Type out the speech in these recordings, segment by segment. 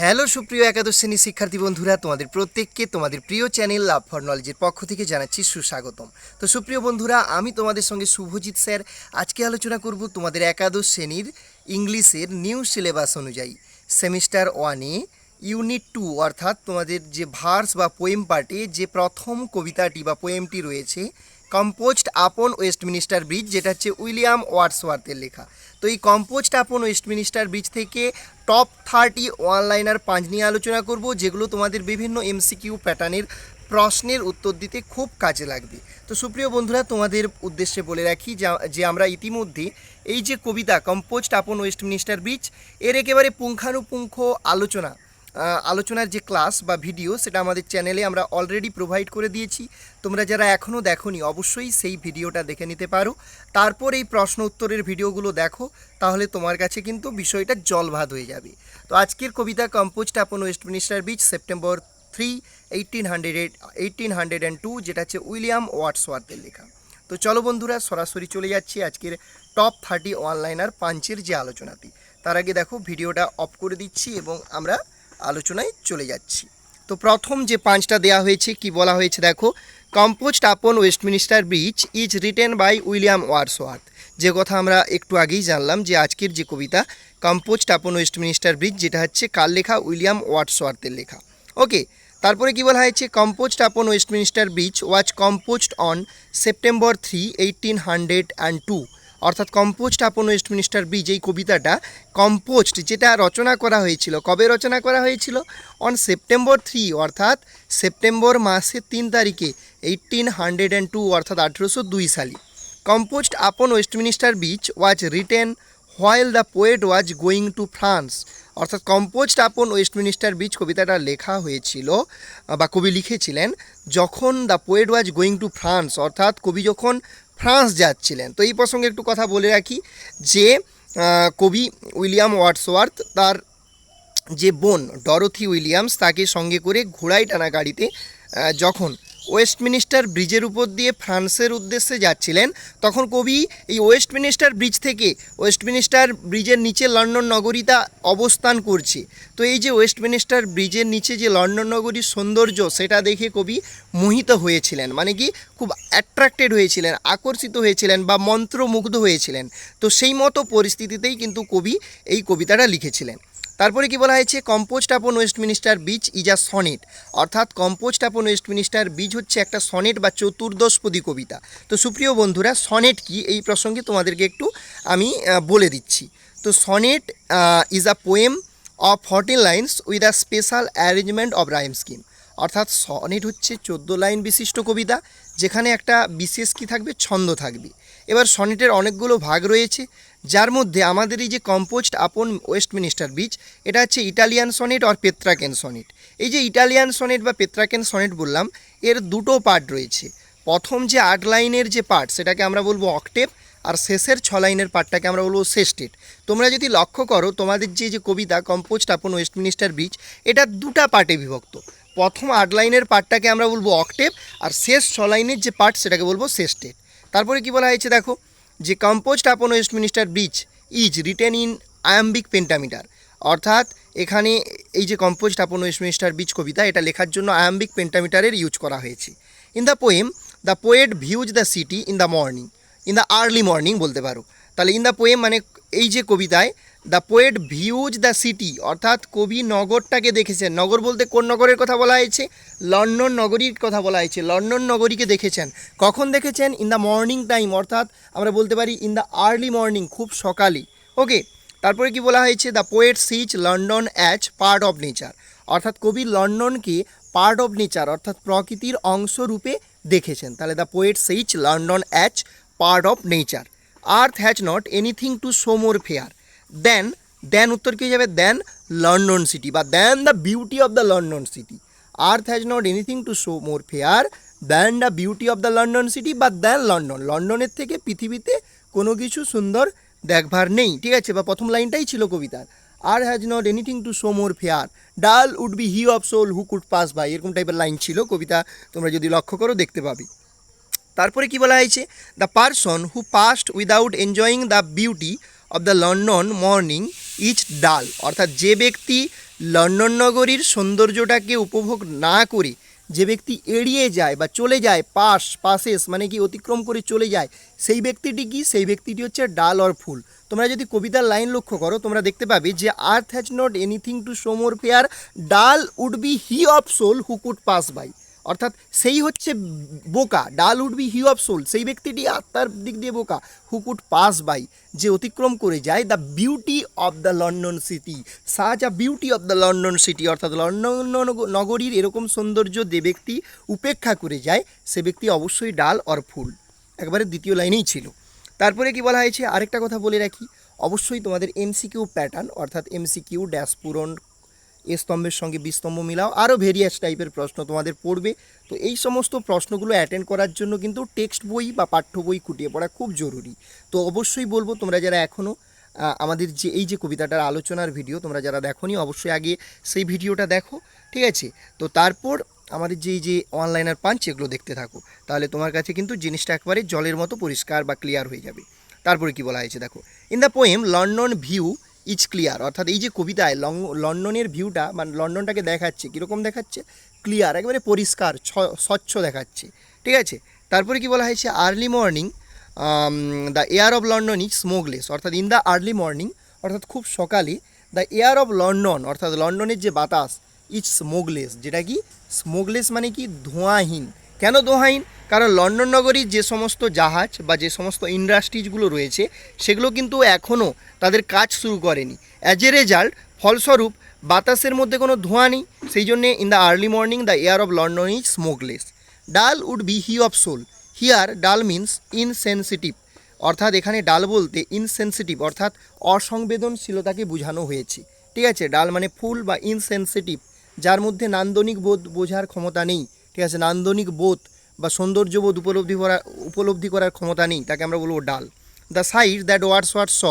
Hello সুপ্রিয় একাদশ শ্রেণি শিক্ষার্থী বন্ধুরা, তোমাদের প্রত্যেককে তোমাদের প্রিয় চ্যানেল লাভ ফর নলেজের পক্ষ থেকে জানাচ্ছি সুস্বাগতম। তো সুপ্রিয় বন্ধুরা, আমি তোমাদের সঙ্গে শুভজিৎ স্যার। আজকে আলোচনা করব তোমাদের একাদশ শ্রেণির ইংলিশের নিউ সিলেবাস অনুযায়ী। সেমিস্টার ওয়ানে ইউনিট টু, অর্থাৎ তোমাদের যে ভার্স বা পোয়েম পার্টে যে প্রথম কবিতাটি বা পোয়েমটি রয়েছে কম্পোস্ট আপন ওয়েস্টমিনিস্টার ব্রিজ, যেটা হচ্ছে উইলিয়াম ওয়ার্ডসওয়ার্থের লেখা। তো এই কম্পোস্ট আপন ওয়েস্টমিনিস্টার ব্রিজ থেকে top thirty one liner punch নিয়ে আলোচনা করব, যেগুলো তোমাদের বিভিন্ন এমসিকিউ প্যাটার্নের প্রশ্নের উত্তর দিতে খুব কাজে লাগবে। তো সুপ্রিয় বন্ধুরা, তোমাদের উদ্দেশ্যে বলে রাখি যা- আমরা ইতিমধ্যে এই যে কবিতা কম্পোস্ট আপন ওয়েস্টমিনিস্টার ব্রিজ, এর একেবারে পুঙ্খানুপুঙ্খ আলোচনা আলোচনার যে ক্লাস বা ভিডিও, সেটা আমাদের চ্যানেলে আমরা অলরেডি প্রোভাইড করে দিয়েছি। তোমরা যারা এখনও দেখোনি, অবশ্যই সেই ভিডিওটা দেখে নিতে পারো। তারপর এই প্রশ্ন উত্তরের ভিডিওগুলো দেখো, তাহলে তোমার কাছে কিন্তু বিষয়টা জলভাত হয়ে যাবে। তো আজকের কবিতা composed upon Westminster bridge September three eighteen hundred eighteen hundred and two যেটা হচ্ছে উইলিয়াম ওয়াটসওয়ার্থের লেখা। তো চলো বন্ধুরা, সরাসরি চলে যাচ্ছি আজকের টপ থার্টি অনলাইনার পাঞ্চের যে আলোচনাটি। তার আগে দেখো, ভিডিওটা অফ করে দিচ্ছি এবং আমরা আলোচনায় চলে যাচ্ছি। তো প্রথম যে পাঁচটা দেয়া হয়েছে, কি বলা হয়েছে দেখো composed upon Westminster bridge is written by William Wordsworth. যে কথা আমরা একটু আগেই জানলাম যে আজকের যে কবিতা কম্পোস্ট আপন ওয়েস্টমিনিস্টার ব্রিজ যেটা হচ্ছে কার লেখা? উইলিয়াম ওয়ার্ডসওয়ার্থের লেখা। ওকে, তারপরে কি বলা হয়েছে? Composed upon Westminster bridge was composed on September three, eighteen hundred and two. অর্থাৎ কম্পোস্ট আপন ওয়েস্টমিনিস্টার ব্রিজ এই কবিতাটা কম্পোস্ট যেটা রচনা করা হয়েছিল, কবে রচনা করা হয়েছিল? অন সেপ্টেম্বর থ্রি অর্থাৎ সেপ্টেম্বর মাসের তিন তারিখে এইটিন হান্ড্রেড অ্যান্ড টু অর্থাৎ আঠেরোশো দুই সালে। Composed upon Westminster bridge was written while the poet was going to France অর্থাৎ কম্পোস্ট আপন ওয়েস্টমিনিস্টার বিচ কবিতাটা লেখা হয়েছিল, বা কবি লিখেছিলেন, যখন the poet was going to France অর্থাৎ কবি যখন ফ্রান্স যাচ্ছিলেন। তো এই প্রসঙ্গে একটু কথা বলে রাখি যে কবি উইলিয়াম ওয়াটসওয়ার্থ তার যে বোন ডরথি উইলিয়ামস তাকে সঙ্গে করে ঘোড়ায় টানা গাড়িতে যখন ওয়েস্টমিনিস্টার ব্রিজের উপর দিয়ে ফ্রান্সের উদ্দেশ্যে যাচ্ছিলেন, তখন কবি এই ওয়েস্টমিনিস্টার ব্রিজ থেকে ওয়েস্টমিনিস্টার ব্রিজের নিচে লন্ডন নগরীটা অবস্থান করছে। তো এই যে ওয়েস্টমিনিস্টার ব্রিজের নিচে যে লন্ডন নগরীর সৌন্দর্য, সেটা দেখে কবি মোহিত হয়েছিলেন। মানে কি, খুব অ্যাট্রাক্টেড হয়েছিলেন, আকর্ষিত হয়েছিলেন বা মন্ত্রমুগ্ধ হয়েছিলেন। তো সেই মতো পরিস্থিতিতেই কিন্তু কবি এই কবিতাটা লিখেছিলেন। তারপরে কি বলা হয়েছে? Composed upon Westminster bridge is a sonnet. অর্থাৎ কম্পোস্ট আপন ওয়েস্টমিনিস্টার বিচ হচ্ছে একটা সনেট বা চতুর্দশপদী কবিতা। তো সুপ্রিয় বন্ধুরা, সনেট কি? এই প্রসঙ্গে তোমাদেরকে একটু আমি বলে দিচ্ছি। তো sonnet is a poem of fourteen lines with a special arrangement of rhyme scheme অর্থাৎ সনেট হচ্ছে চোদ্দ লাইন বিশিষ্ট কবিতা, যেখানে একটা বিশেষ কি থাকবে? ছন্দ থাকবে। এবার সনেটের অনেকগুলো ভাগ রয়েছে, যার মধ্যে আমাদের এই যে কম্পোস্ট আপন ওয়েস্টমিনিস্টার বিচ এটা হচ্ছে ইটালিয়ান সনেট আর পেত্রাকেন সনেট। এই যে ইটালিয়ান সনেট বা পেত্রাকেন সনেট বললাম, এর দুটো পার্ট রয়েছে। প্রথম যে আট লাইনের যে পার্ট, সেটাকে আমরা বলব অক্টেভ, আর শেষের ছ লাইনের পার্টটাকে আমরা বলব সেস্টেট। তোমরা যদি লক্ষ্য করো, তোমাদের যে যে কবিতা, কম্পোস্ট আপন ওয়েস্টমিনিস্টার ব্রিজ এটা দুটা পার্টে বিভক্ত। প্রথম আট লাইনের পার্টটাকে আমরা বলব অক্টেভ, আর শেষ ছ লাইনের যে পার্ট, সেটাকে বলব সেস্টেট। তারপরে কি বলা হয়েছে দেখো? যে composed upon Westminster bridge is written in iambic pentameter অর্থাৎ এখানে এই যে কম্পোস্ট আপন ওয়েস্টমিনিস্টার ব্রিজ কবিতা, এটা লেখার জন্য আয়াম্বিক পেন্টামিটারের ইউজ করা হয়েছে। In the poem the poet views the city in the morning in the early morning বলতে পারো। তাহলে ইন দ্য পোয়েম মানে এই যে কবিতায় the poet views the city অর্থাৎ কবি নগরটাকে দেখেছেন। নগর বলতে কোন নগরের কথা বলা হয়েছে? লন্ডন নগরীর কথা বলা হয়েছে। লন্ডন নগরীকে দেখেছেন। কখন দেখেছেন? ইন দ্য মর্নিং টাইম অর্থাৎ আমরা বলতে পারি ইন দ্য আর্লি মর্নিং খুব সকালে। ওকে তারপরে কি বলা হয়েছে? The poet sees London as part of nature অর্থাৎ কবি লন্ডনকে পার্ট অফ নেচার অর্থাৎ প্রকৃতির অংশ রূপে দেখেছেন। তাহলে the poet sees London as part of nature earth has not anything to show more fair than than উত্তর কী যাবে? দেন লন্ডন সিটি বা than the beauty of the London city earth has not anything to show more fair than the beauty of the London city বা than London লন্ডনের থেকে পৃথিবীতে কোনো কিছু সুন্দর দেখভার নেই। ঠিক আছে? বা প্রথম লাইনটাই ছিল কবিতার। আর has not anything to show more fair dull would be he of soul who could pass by এরকম টাইপের লাইন ছিল কবিতা। তোমরা যদি লক্ষ্য করো, দেখতে পাবে। তারপরে কি বলা হয়েছে? The person who passed without enjoying the beauty of the London morning is dull অর্থাৎ যে ব্যক্তি লন্ডন নগরীর সৌন্দর্যটাকে উপভোগ না করে, যে ব্যক্তি এড়িয়ে যায় বা চলে যায়, পাস পাশেস মানে কি অতিক্রম করে চলে যায়, সেই ব্যক্তিটি কি? সেই ব্যক্তিটি হচ্ছে ডাল অর ফুল তোমরা যদি কবিতার লাইন লক্ষ্য করো, তোমরা দেখতে পাবে যে earth has not anything to show more fair dull would be he of soul who could pass by অর্থাৎ সেই হচ্ছে বোকা, dull would be he of soul. সেই ব্যক্তিটি আত্মার দিক দিয়ে বোকা। হু কুড পাস বাই, যে অতিক্রম করে যায় the beauty of the London city. Such a beauty of the London city, অর্থাৎ লন্ডন নগ- নগরীর এরকম সৌন্দর্য যে ব্যক্তি উপেক্ষা করে যায়, সে ব্যক্তি অবশ্যই ডাল অর ফুল। একবারে দ্বিতীয় লাইনেই ছিল। তারপরে কি বলা হয়েছে? আরেকটা কথা বলে রাখি। অবশ্যই তোমাদের এমসিকিউ প্যাটার্ন অর্থাৎ এমসিকিউ ড্যাশ পূরণ স্তম্ভের সঙ্গে বি স্তম্ভ মিলাও। আরও ভেরিয়াস টাইপের প্রশ্ন তোমাদের পড়বে। তো এই সমস্ত প্রশ্নগুলো অ্যাটেন্ড করার জন্য কিন্তু টেক্সট বই বা পাঠ্য বই খুঁটিয়ে পড়া খুব জরুরি। তো অবশ্যই বলব, তোমরা যারা এখনও আমাদের যে, এই যে কবিতাটার আলোচনার ভিডিও তোমরা যারা দেখোনি, অবশ্যই আগে সেই ভিডিওটা দেখো, ঠিক আছে? তো তারপর আমাদের যে যে অনলাইনার পাঞ্চ এগুলো দেখতে থাকো। তাহলে তোমার কাছে কিন্তু জিনিসটা একবারে জলের মতো পরিষ্কার বা ক্লিয়ার হয়ে যাবে। তারপরে কি বলা হয়েছে দেখো। In the poem London view is clear, অর্থাৎ এই যে কবিতায় লং- লন্ডনের ভিউটা মানে লন্ডনটাকে দেখাচ্ছে, কীরকম দেখাচ্ছে? ক্লিয়ার, একেবারে পরিষ্কার স্বচ্ছ দেখাচ্ছে, ঠিক আছে? তারপরে কি বলা হয়েছে? Early morning the air of London is smokeless, অর্থাৎ ইন দ্য আর্লি মর্নিং, অর্থাৎ খুব সকালে, দ্য এয়ার অফ লন্ডন, অর্থাৎ লন্ডনের যে বাতাস, ইজ স্মোকলেস, যেটা কি? স্মোকলেস মানে কি? ধোঁয়াহীন। কেন ধোঁয়াহীন কারণ লন্ডন নগরীর যে সমস্ত জাহাজ বা যে সমস্ত ইন্ডাস্ট্রিজগুলো রয়েছে, সেগুলো কিন্তু এখনও তাদের কাজ শুরু করেনি। অ্যাজ এ রেজাল্ট ফলস্বরূপ, বাতাসের মধ্যে কোনো ধোঁয়া নেই। সেই জন্যে in the early morning the air of London is smokeless dull would be he of soul here dull means insensitive অর্থাৎ এখানে ডাল বলতে ইনসেন্সিটিভ অর্থাৎ অসংবেদনশীলতাকে বোঝানো হয়েছে। ঠিক আছে? ডাল মানে ফুল বা ইনসেন্সিটিভ যার মধ্যে নান্দনিক বোধ বোঝার ক্ষমতা নেই। ঠিক আছে, নান্দনিক বোধ বা সৌন্দর্যবোধ উপলব্ধি করা, উপলব্ধি করার ক্ষমতা নেই, তাকে আমরা বলব dull. The sight that Wordsworth saw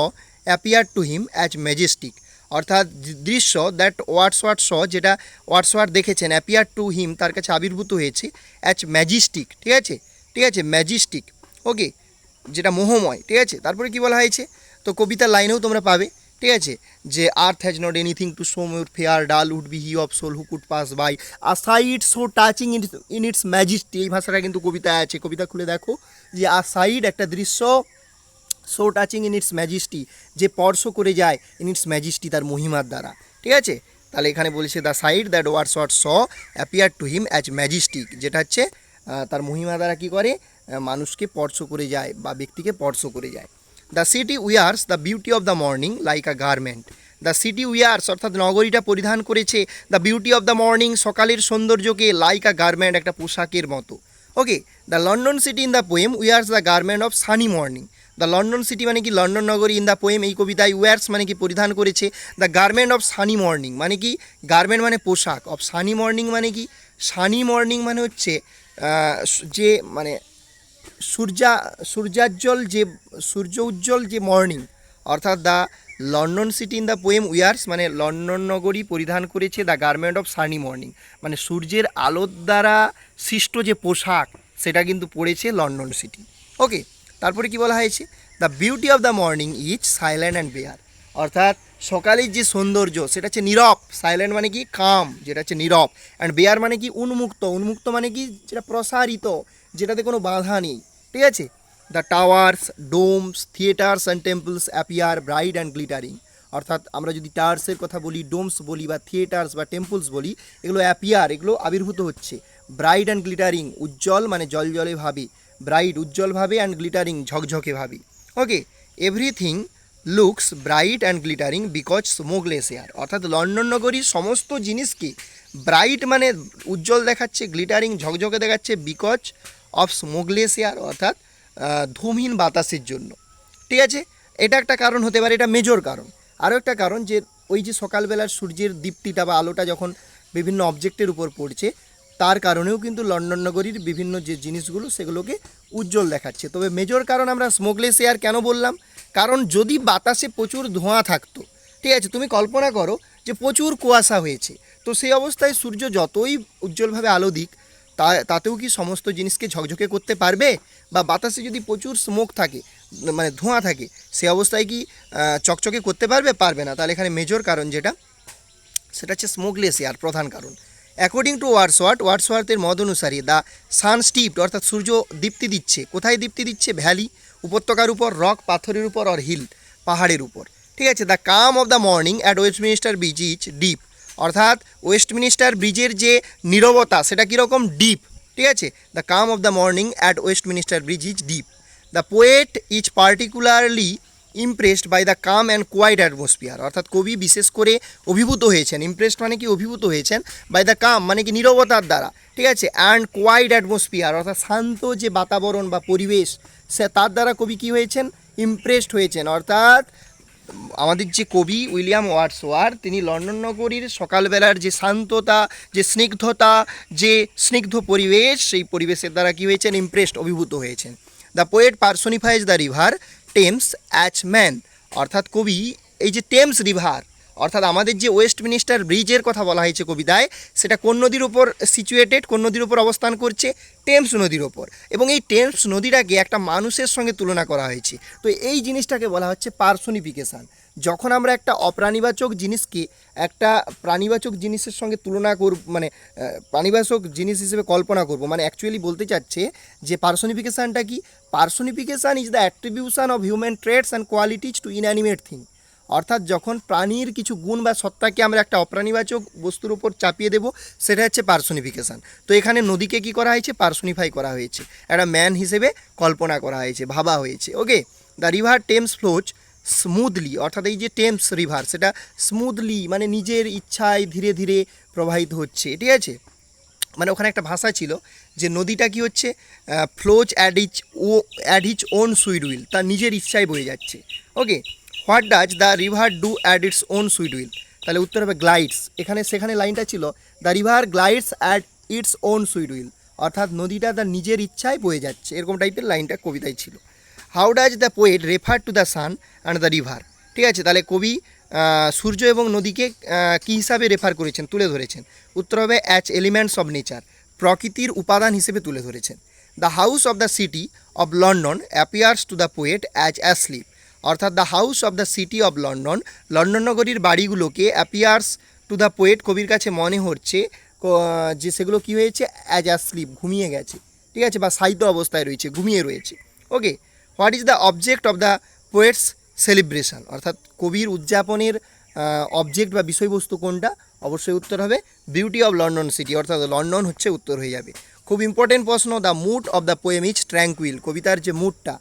appear to him as majestic অর্থাৎ দৃশ্য দ্যাট ওয়ার্ডস ওয়াট স যেটা ওয়ার্ডস ওয়াট দেখেছেন অ্যাপিয়ার টু হিম তার কাছে আবির্ভূত হয়েছে অ্যাজ ম্যাজিস্টিক ঠিক আছে? ঠিক আছে ম্যাজিস্টিক ওকে যেটা মোহময়, ঠিক আছে? তারপরে কি বলা হয়েছে? তো কবিতার লাইনেও তোমরা পাবে ঠিক আছে? যে earth has not anything to show more fair dull would be he of soul who could pass by a sight so touching in in its majesty এই ভাষাটা কিন্তু কবিতায় আছে। কবিতা খুলে দেখো। যে আ সাইড একটা দৃশ্য so touching in its majesty যে স্পর্শ করে যায় ইন ইটস ম্যাজিস্টি তার মহিমার দ্বারা। ঠিক আছে? তাহলে এখানে বলেছে the sight that Wordsworth saw appear to him as majestic যেটা হচ্ছে তার মহিমা দ্বারা কী করে? মানুষকে স্পর্শ করে যায় বা ব্যক্তিকে স্পর্শ করে যায়। The city wears the beauty of the morning like a garment the city wears অর্থাৎ নগরীটা পরিধান করেছে the beauty of the morning সকালের সৌন্দর্যকে লাইক আ গার্মেন্ট একটা পোশাকের মতো। Okay the London city in the poem wears the garment of sunny morning the London city মানে কি? লন্ডন নগরী ইন দ্য পোয়েম এই কবিতায় ওয়ার্স মানে কি? পরিধান করেছে the garment of sunny morning মানে কি? গার্মেন্ট মানে পোশাক। অফ সানি মর্নিং মানে কি? সানি মর্নিং মানে হচ্ছে যে মানে সূর্যা, সূর্যাজ্জ্বল যে, সূর্য উজ্জ্বল যে মর্নিং অর্থাৎ the London city in the poem wears মানে লন্ডন নগরী পরিধান করেছে the garment of sunny morning মানে সূর্যের আলোর দ্বারা সৃষ্ট যে পোশাক, সেটা কিন্তু পড়েছে লন্ডন সিটি ওকে তারপরে কি বলা হয়েছে? The beauty of the morning is silent and bare অর্থাৎ সকালের যে সৌন্দর্য, সেটা হচ্ছে নীরব। সাইলেন্ট মানে কি? কাম যেটা হচ্ছে নীরব। অ্যান্ড বেয়ার মানে কি? উন্মুক্ত। উন্মুক্ত মানে কি? যেটা প্রসারিত। যেটাতে কোনো বাধা নেই, ঠিক আছে? The towers domes theatres and temples appear bright and glittering অর্থাৎ আমরা যদি টাওয়ার্সের কথা বলি ডোমস বলি বা থিয়েটার্স বা টেম্পলস বলি, এগুলো অ্যাপিয়ার এগুলো আবির্ভূত হচ্ছে। ব্রাইড অ্যান্ড গ্লিটারিং উজ্জ্বল মানে জল জলে ভাবে ব্রাইট উজ্জ্বলভাবে অ্যান্ড গ্লিটারিং ঝকঝকে ভাবে। Okay everything looks bright and glittering because smokeless air অর্থাৎ লন্ডন নগরীর সমস্ত জিনিসকে ব্রাইট মানে উজ্জ্বল দেখাচ্ছে গ্লিটারিং ঝকঝকে দেখাচ্ছে বিকজ অফ স্মোকলেস এয়ার অর্থাৎ ধূমহীন বাতাসের জন্য। ঠিক আছে? এটা একটা কারণ হতে পারে, এটা মেজর কারণ। আরও একটা কারণ যে, ওই যে সকালবেলার সূর্যের দীপ্তিটা বা আলোটা যখন বিভিন্ন অবজেক্টের উপর পড়ছে, তার কারণেও কিন্তু লন্ডন নগরীর বিভিন্ন যে জিনিসগুলো, সেগুলোকে উজ্জ্বল দেখাচ্ছে। তবে মেজর কারণ আমরা স্মোকলেস এয়ার কেন বললাম? কারণ যদি বাতাসে প্রচুর ধোঁয়া থাকতো, ঠিক আছে? তুমি কল্পনা করো যে প্রচুর কুয়াশা হয়েছে। তো সেই অবস্থায় সূর্য যতই উজ্জ্বলভাবে আলো দিক তা, তাতেও কি সমস্ত জিনিসকে ঝকঝকে করতে পারবে? বা বাতাসে যদি প্রচুর স্মোক থাকে মানে ধোঁয়া থাকে, সে অবস্থায় কি চকচকে করতে পারবে? পারবে না। তাহলে এখানে মেজর কারণ যেটা, সেটা হচ্ছে স্মোকলেস এয়ার প্রধান কারণ। অ্যাকর্ডিং টু ওয়ার্ডসওয়ার্থ ওয়ার্ডসওয়ার্থের মত অনুসারে দ্য সান স্টিপড অর্থাৎ সূর্য দীপ্তি দিচ্ছে, কোথায় দীপ্তি দিচ্ছে? ভ্যালি উপত্যকার উপর রক পাথরের উপর অর হিল পাহাড়ের উপর। ঠিক আছে? The calm of the morning at Westminster bridge is deep অর্থাৎ ওয়েস্টমিনিস্টার ব্রিজের যে নীরবতা, সেটা কীরকম? ডিপ, ঠিক আছে? The calm of the morning at Westminster bridge is deep the poet is particularly impressed by the calm and quiet atmosphere অর্থাৎ কবি বিশেষ করে অভিভূত হয়েছেন। ইমপ্রেসড মানে কি? অভিভূত হয়েছেন বাই দ্য কাম মানে কি? নীরবতার দ্বারা, ঠিক আছে? অ্যান্ড কোয়াইট অ্যাটমসফিয়ার অর্থাৎ শান্ত যে বাতাবরণ বা পরিবেশ, সে তার দ্বারা কবি কী হয়েছেন? ইমপ্রেসড হয়েছেন। অর্থাৎ আমাদের যে কবি উইলিয়াম ওয়ার্ডসওয়ার, তিনি লন্ডন নগরীর সকালবেলার যে শান্ততা, যে স্নিগ্ধতা, যে স্নিগ্ধ পরিবেশ, সেই পরিবেশের দ্বারা কী হয়েছেন? ইমপ্রেসড অভিভূত হয়েছেন। The poet personifies the river Thames as man অর্থাৎ কবি এই যে টেমস রিভার অর্থাৎ আমাদের যে ওয়েস্টমিনিস্টার ব্রিজের কথা বলা হয়েছে কবিতায়, সেটা কোন নদীর ওপর সিচুয়েটেড কোন নদীর ওপর অবস্থান করছে? টেমস নদীর ওপর এবং এই টেমস নদীটাকে একটা মানুষের সঙ্গে তুলনা করা হয়েছে। তো এই জিনিসটাকে বলা হচ্ছে পার্সোনিফিকেশান। যখন আমরা একটা অপ্রাণীবাচক জিনিসকে একটা প্রাণীবাচক জিনিসের সঙ্গে তুলনা করব মানে প্রাণীবাচক জিনিস হিসেবে কল্পনা করব মানে অ্যাকচুয়ালি বলতে চাচ্ছে যে পার্সোনিফিকেশানটা কি? Personification is the attribution of human traits and qualities to inanimate thing অর্থাৎ যখন প্রাণীর কিছু গুণ বা সত্তাকে আমরা একটা অপ্রাণীবাচক বস্তুর উপর চাপিয়ে দেব, সেটা হচ্ছে পার্সোনিফিকেশান। তো এখানে নদীকে কি করা হয়েছে? পার্সোনিফাই করা হয়েছে। একটা ম্যান হিসেবে কল্পনা করা হয়েছে, ভাবা হয়েছে। Okay? The river Thames flows smoothly, অর্থাৎ এই যে টেমস রিভার, সেটা স্মুথলি মানে নিজের ইচ্ছায় ধীরে ধীরে প্রবাহিত হচ্ছে, ঠিক আছে? মানে ওখানে একটা ভাষা ছিল যে নদীটা কি হচ্ছে? Flows at its O, at its own sweet will তার নিজের ইচ্ছায় বয়ে যাচ্ছে। Okay? What does the river do at its own sweet will? তাহলে উত্তর হবে গ্লাইডস। এখানে, সেখানে লাইনটা ছিল, the river glides at its own sweet will. অর্থাৎ নদীটা তার নিজের ইচ্ছায় বয়ে যাচ্ছে। এরকম টাইপের লাইনটা কবিতায় ছিল। How does the poet refer to the sun and the river? ঠিক আছে, তাহলে কবি সূর্য এবং নদীকে কী হিসাবে রেফার করেছেন? তুলে ধরেছেন। উত্তর হবে অ্যাচ এলিমেন্টস অফ নেচার, প্রকৃতির উপাদান হিসেবে তুলে ধরেছেন। The house of the city of London appears to the poet as asleep. অর্থাৎ the house of the city of London London নগরীর বাড়িগুলোকে অ্যাপিয়ার্স টু দ্য পোয়েট কবির কাছে মনে হচ্ছে যে সেগুলো কী হয়েছে? অ্যাজ অ্যাসলিপ ঘুমিয়ে গেছে। ঠিক আছে? বা সাহিত্য অবস্থায় রয়েছে, ঘুমিয়ে রয়েছে। Okay what is the object of the poet's celebration অর্থাৎ কবির উদযাপনের অবজেক্ট বা বিষয়বস্তু কোনটা? অবশ্যই উত্তর হবে বিউটি অফ লন্ডন সিটি অর্থাৎ লন্ডন হচ্ছে উত্তর হয়ে যাবে। খুব ইম্পর্টেন্ট প্রশ্ন the mood of the poem is tranquil কবিতার যে মুডটা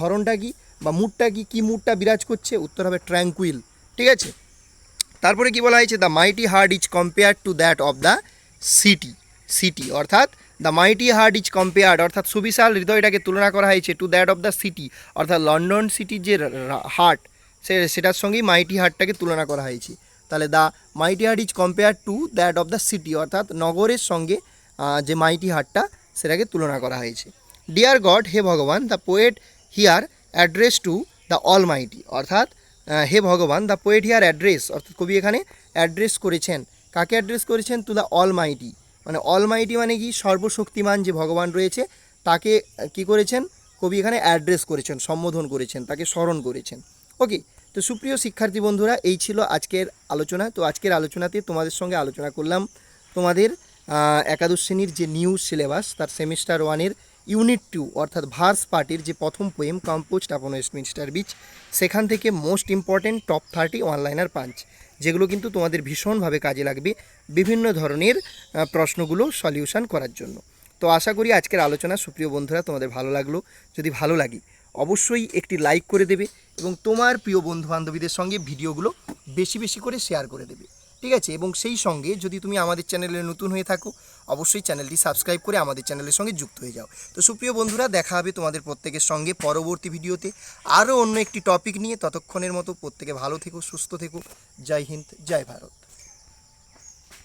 ধরনটা কি? বা মুডটা কি, কী মুডটা বিরাজ করছে? উত্তর হবে ট্র্যাঙ্কুইল ঠিক আছে? তারপরে কি বলা হয়েছে? The mighty heart is compare to that of the city city অর্থাৎ the mighty heart is compared অর্থাৎ সুবিশাল হৃদয়টাকে তুলনা করা হয়েছে to that of the city অর্থাৎ লন্ডন সিটির যে হার্ট সে, সেটার সঙ্গেই মাইটি হার্টটাকে তুলনা করা হয়েছে। তাহলে the mighty heart is compare to that of the city অর্থাৎ নগরের সঙ্গে যে মাইটি হার্টটা সেটাকে তুলনা করা হয়েছে। ডিয়ার গড হে ভগবান the poet here address to the almighty অর্থাৎ হে ভগবান, দ্য পোয়েট হিয়ার অ্যাড্রেস, অর্থাৎ কবি এখানে অ্যাড্রেস করেছেন। কাকে অ্যাড্রেস করেছেন? টু দ্য অল মাইটি মানে অল মাইটি মানে কি? সর্বশক্তিমান যে ভগবান রয়েছে, তাকে কি করেছেন? কবি এখানে অ্যাড্রেস করেছেন, সম্বোধন করেছেন, তাকে স্মরণ করেছেন। ওকে, তো সুপ্রিয় শিক্ষার্থী বন্ধুরা, এই ছিল আজকের আলোচনা। তো আজকের আলোচনাতে তোমাদের সঙ্গে আলোচনা করলাম তোমাদের একাদশ শ্রেণির যে নিউ সিলেবাস, তার সেমিস্টার ওয়ানের ইউনিট টু, অর্থাৎ ভার্স পার্টির যে প্রথম poem composed upon Westminster bridge সেখান থেকে most important top thirty one liner punch, যেগুলো কিন্তু তোমাদের ভীষণভাবে কাজে লাগবে বিভিন্ন ধরনের প্রশ্নগুলো সলিউশন করার জন্য। তো আশা করি আজকের আলোচনা, সুপ্রিয় বন্ধুরা, তোমাদের ভালো লাগল। যদি ভালো লাগে, অবশ্যই একটি লাইক করে দেবে এবং তোমার প্রিয় বন্ধু বান্ধবীদের সঙ্গে ভিডিওগুলো বেশি বেশি করে শেয়ার করে দেবে। ঠিক আছে? এবং সেই সঙ্গে যদি তুমি আমাদের চ্যানেলে নতুন হয়ে থাকো অবশ্যই চ্যানেলটি সাবস্ক্রাইব করে আমাদের চ্যানেলের সঙ্গে যুক্ত হয়ে যাও। তো সুপ্রিয় বন্ধুরা, দেখা হবে তোমাদের প্রত্যেকের সঙ্গে পরবর্তী ভিডিওতে। আরও অন্য একটি টপিক নিয়ে। ততক্ষণের মতো প্রত্যেকে ভালো থেকো, সুস্থ থেকো। জয় হিন্দ, জয় ভারত।